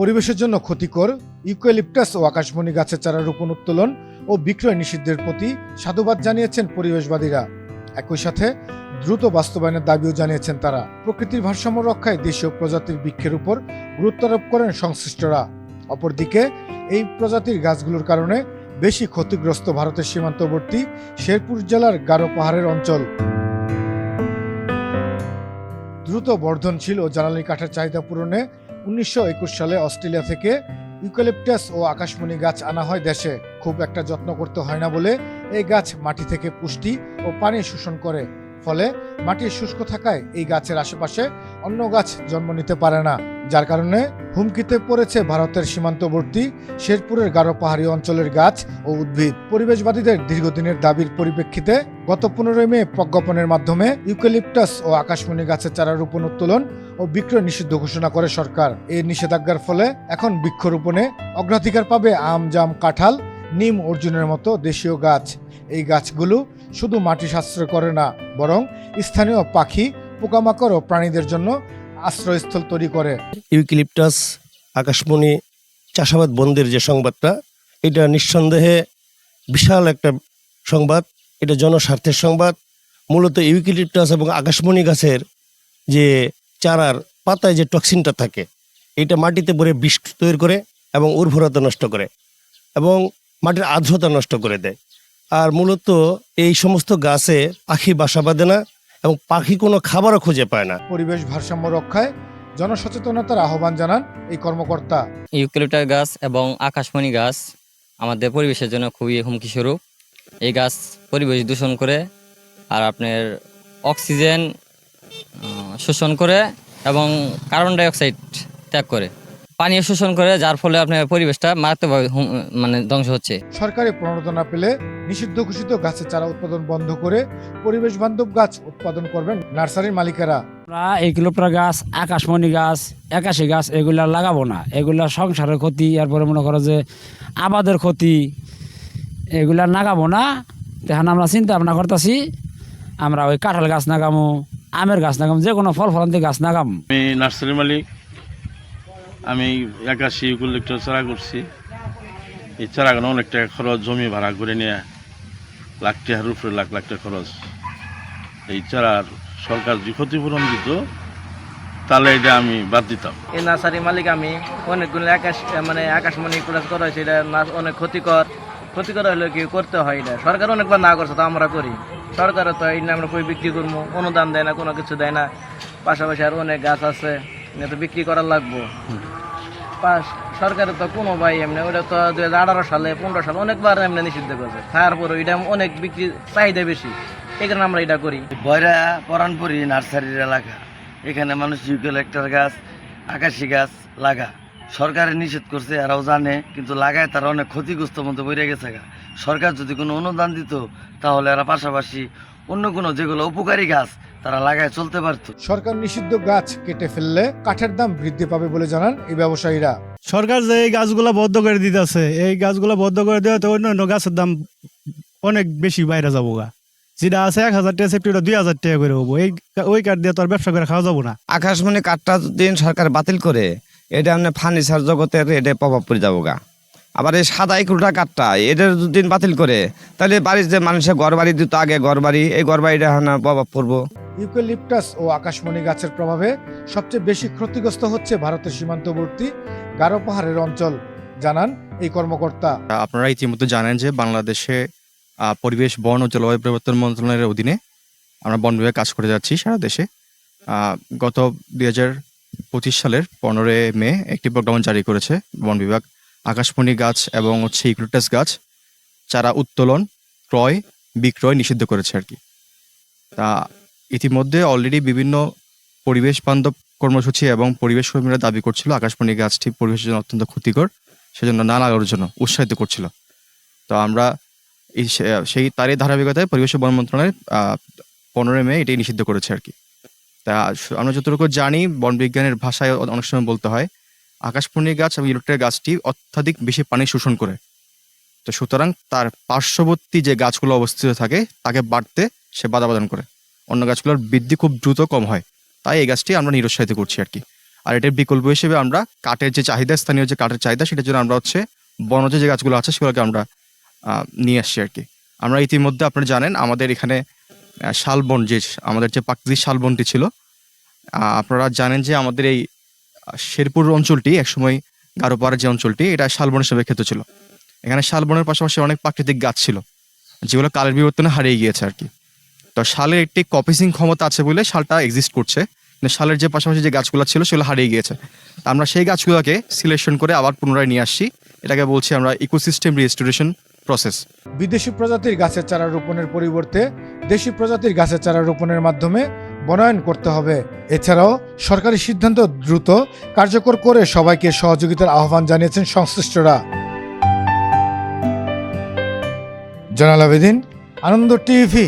পরিবেশের জন্য ক্ষতিকর ইউক্যালিপটাস ও আকাশমণি গাছের চারা রোপণ উত্তোলন ও বিক্রয় নিষিদ্ধের প্রতি সাধুবাদ জানিয়েছেন পরিবেশবাদীরা। একই সাথে দ্রুত বাস্তবায়নের দাবিও জানিয়েছেন তারা। প্রকৃতির ভারসাম্য রক্ষায় দেশীয় প্রজাতির বৃক্ষের উপর গুরুত্ব আরোপ করেন সংশ্লিষ্টরা। অপরদিকে, এই প্রজাতির গাছগুলোর কারণে বেশি ক্ষতিগ্রস্ত ভারতের সীমান্তবর্তী শেরপুর জেলার গারো পাহাড়ের অঞ্চল। দ্রুত বর্ধনশীল ও জ্বালানি কাঠের চাহিদা পূরণে উনিশশো একুশ সালে অস্ট্রেলিয়া থেকে ইউক্যালিপটাস ও আকাশমণি গাছ আনা হয় দেশে। খুব একটা যত্ন করতে হয় না বলে এই গাছ মাটি থেকে পুষ্টি ও পানি শোষণ করে। ফলে মাটি শুষ্ক থাকায় এই গাছের আশেপাশে অন্য গাছ জন্ম নিতে পারে না। যার কারণে হুমকিতে পড়েছে ভারতের সীমান্তবর্তী শেরপুরের গারো পাহাড়ি অঞ্চলের গাছ ও উদ্ভিদ। পরিবেশবাদীদের দীর্ঘদিনের দাবির পরিপ্রেক্ষিতে গত পনেরোই মে প্রজ্ঞাপনের মাধ্যমে ইউক্যালিপটাস ও আকাশমণি গাছের চারা রোপণ, উত্তোলন ও বিক্রয় নিষিদ্ধ ঘোষণা করে সরকার। এই নিষেধাজ্ঞার ফলে এখন বৃক্ষরোপণে অগ্রাধিকার পাবে আম, জাম, কাঁঠাল, নিম অর্জুনের মতো দেশীয় গাছ। এই গাছগুলো শুধু মাটি সাশ্রয় করে না, বরং স্থানীয় পাখি, পোকামাকড় ও প্রাণীদের জন্য আশ্রয়স্থল তৈরি করে। ইউক্যালিপটাস, আকাশমণি, চাষাবাদ বন্ধের যে সংবাদটা, এটা নিঃসন্দেহে বিশাল একটা সংবাদ, এটা জনস্বার্থের সংবাদ। মূলত ইউক্যালিপটাস এবং আকাশমণি গাছের যে চারার পাতায় যে টক্সিনটা থাকে, এটা মাটিতে ভরে বিষ তৈরি করে এবং উর্বরতা নষ্ট করে এবং মাটির আর্দ্রতা নষ্ট করে দেয়। আর মূলত এই সমস্ত গাছে পাখি বাসা বাঁধে না এবং পাখি কোনো খাবারও খুঁজে পায় না। পরিবেশ ভারসাম্য রক্ষায় জনসচেতনতার আহ্বান জানান এই কর্মকর্তা। ইউক্যালিপটাস গাছ এবং আকাশমণি গাছ আমাদের পরিবেশের জন্য খুবই হুমকি স্বরূপ। এই গাছ পরিবেশ দূষণ করে আর আপনার অক্সিজেন শোষণ করে এবং কার্বন ডাই অক্সাইড ত্যাগ করে। পানীয় শোষণ করে যার ফলে আপনার পরিবেশটা মারাত্মকভাবে মানে ধ্বংস হচ্ছে। সরকারি প্রণোদনা না পেলে নিষিদ্ধ ঘোষিত গাছের চারা উৎপাদন বন্ধ করে পরিবেশ বান্ধব গাছ উৎপাদন করবেন নার্সারির মালিকেরা। আমরা এইগুলোপরা গাছ আকাশমণি গাছ একাশি গাছ এগুলা লাগাবো না। এগুলা সংসারের ক্ষতি এরপরে মনে করো যে আবাদের ক্ষতি এগুলা লাগাবো না। তখন আমরা চিন্তা ভাবনা করতেছি আমরা ওই কাঁঠাল গাছ লাগামো আমের গাছ লাগামো যে কোনো ফল ফলান্তি গাছ লাগামো আমি নার্সারি মালিক আমি একাশি ইউকুলিপ্টাস চারা করছি। এই চারাগুলো অনেক টাকা খরচ, জমি ভাড়া করে নিয়ে লাখ টাকার উপরে লাখ লাখ টাকা খরচ। এই চারার সরকার যে ক্ষতিপূরণ দিত, তাহলে এটা আমি বাদ দিতাম। এই নার্সারি মালিক আমি অনেকগুলো আকাশ মানে আকাশমণি ক্লাস করা হয়েছে, এটা অনেক ক্ষতিকর। ক্ষতিকর হলে কি করতে হয় এটা সরকার অনেকবার না করছে, তো আমরা করি। সরকারও তো এই আমরা কই বিক্রি করব? অনুদান দেয় না, কোনো কিছু দেয় না। পাশাপাশি আর অনেক গাছ আছে। তো বিক্রি করার লাগবো। সরকারের তো কোনো ভাই এমনি ওটা তো দুই হাজার আঠারো সালে, পনেরো সালে অনেকবার এমনি নিষিদ্ধ করেছে। তারপরে এটা অনেক বিক্রি, চাহিদা বেশি। এই কারণে আমরা এটা করি। বয়রা পরানপুরি নার্সারির এলাকা। এখানে মানুষ ইউক্যালেক্টার গাছ, আকাশি গাছ লাগা। সরকারে নিষেধ করছে, এরাও জানে, কিন্তু লাগায় তারা অনেক ক্ষতিগ্রস্ত মতো বেড়ে গেছে গা। সরকার যদি কোনো অনুদান দিত তাহলে এরা পাশাপাশি অন্য কোনো যেগুলো উপকারী গাছ তারা লাগায় চলতে পারতো। সরকার নিষিদ্ধ গাছ কেটে ফেললে কাঠের দাম বৃদ্ধি পাবে বলে জানান এই ব্যবসায়ীরা। সরকার যে এই গাছগুলা বদ্ধ করে দিতেছে এই গাছগুলা বদ্ধ করে দেওয়াতে অন্য অন্য গাছের দাম অনেক বেশি বাইরে যাব গা। যেটা আছে এক হাজার টাকা সেফটি দুই হাজার টাকা করে হব। এই ওই কাঠ দিয়ে তো আর ব্যবসা করে খাওয়া যাব না। আকাশমণি কাঠটা যদি সরকার বাতিল করে এটা মানে ফার্নিচার জগতের এটা প্রভাব পড়ে যাব গা। আবার এই সাদা ইকুলটা কাঠটা এটা যদি বাতিল করে। তাহলে বাড়ির যে মানুষের ঘর বাড়ি দিত আগে ঘর বাড়ি এই ঘর বাড়িটা না প্রভাব পড়ব। ইউক্যালিপটাস ও আকাশমণি গাছের প্রভাবে সবচেয়ে বেশি ক্ষতিগ্রস্ত হচ্ছে ভারতের সীমান্তবর্তী গারো পাহাড়ের অঞ্চল জানান এই কর্মকর্তা। আপনারা ইতিমধ্যে জানেন যে বাংলাদেশে পরিবেশ বন ও জলবায়ু পরিবর্তন মন্ত্রণালয়ের অধীনে আমরা বন বিভাগে কাজ করে যাচ্ছি সারা দেশে। আহ, গত দুই হাজার পঁচিশ সালের পনেরোই মে একটি প্রজ্ঞাপন জারি করেছে বন বিভাগ। আকাশমণি গাছ এবং হচ্ছে ইউক্লিটাস গাছ, চারা উত্তোলন, ক্রয়, বিক্রয় নিষিদ্ধ করেছে আর কি। তা ইতিমধ্যে অলরেডি বিভিন্ন পরিবেশ বান্ধব কর্মসূচি এবং পরিবেশ কর্মীরা দাবি করছিল আকাশমণি গাছটি পরিবেশের জন্য অত্যন্ত ক্ষতিকর, সেজন্য না লাগানোর জন্য উৎসাহিত করছিল। তো আমরা এই সেই তারই ধারাবাহিকতায় পরিবেশ বন মন্ত্রণালয় পনেরোই মে এটাই নিষিদ্ধ করেছে আর কি। তা আমরা যতটুকু জানি, বন বিজ্ঞানের ভাষায় অনেক সময় বলতে হয় আকাশপূর্ণী গাছ এবং ইলেকট্রিক গাছটি অত্যাধিক বেশি পানি শোষণ করে। তো সুতরাং তার পার্শ্ববর্তী যে গাছগুলো অবস্থিত থাকে, তাকে বাড়তে সে বাধা প্রদান করে। অন্য গাছগুলোর বৃদ্ধি খুব দ্রুত কম হয়। তাই এই গাছটি আমরা নিরুৎসাহিত করছি আর কি। আর এটার বিকল্প হিসেবে আমরা কাঠের যে চাহিদা, স্থানীয় যে কাঠের চাহিদা, সেটার জন্য আমরা হচ্ছে বনজ যে গাছগুলো আছে, সেগুলোকে আমরা নিয়ে আসছি আর কি। আমরা ইতিমধ্যে আপনারা জানেন, আমাদের এখানে শালবন যে আমাদের যে প্রাকৃতিক শালবনটি ছিল আপনারা জানেন যে আমাদের এই শেরপুর অঞ্চলটি একসময় গারোপাড়ার যে অঞ্চলটি, এটা শালবন হিসেবে খ্যাত ছিল। এখানে শালবনের পাশাপাশি অনেক প্রাকৃতিক গাছ ছিল, যেগুলো কালের বিবর্তনে হারিয়ে গিয়েছে আর কি। তো শালের একটি কপিসিং ক্ষমতা আছে বলে শালটা এক্সিস্ট করছে শালের যে পাশাপাশি যে গাছগুলো ছিল, সেগুলো হারিয়ে গিয়েছে। আমরা সেই গাছগুলোকে সিলেকশন করে আবার পুনরায় নিয়ে আসছি। এটাকে বলছি আমরা ইকোসিস্টেম রিস্টোরেশন প্রসেস বিদেশি প্রজাতির গাছের চারা রোপণের পরিবর্তে দেশি প্রজাতির গাছের চারা রোপণের মাধ্যমে বনায়ন করতে হবে। এছাড়াও সরকারি সিদ্ধান্ত দ্রুত কার্যকর করে সবাইকে সহযোগিতার আহ্বান জানিয়েছেন সংশ্লিষ্টরা। জানাল আবেদিন, আনন্দ টিভি।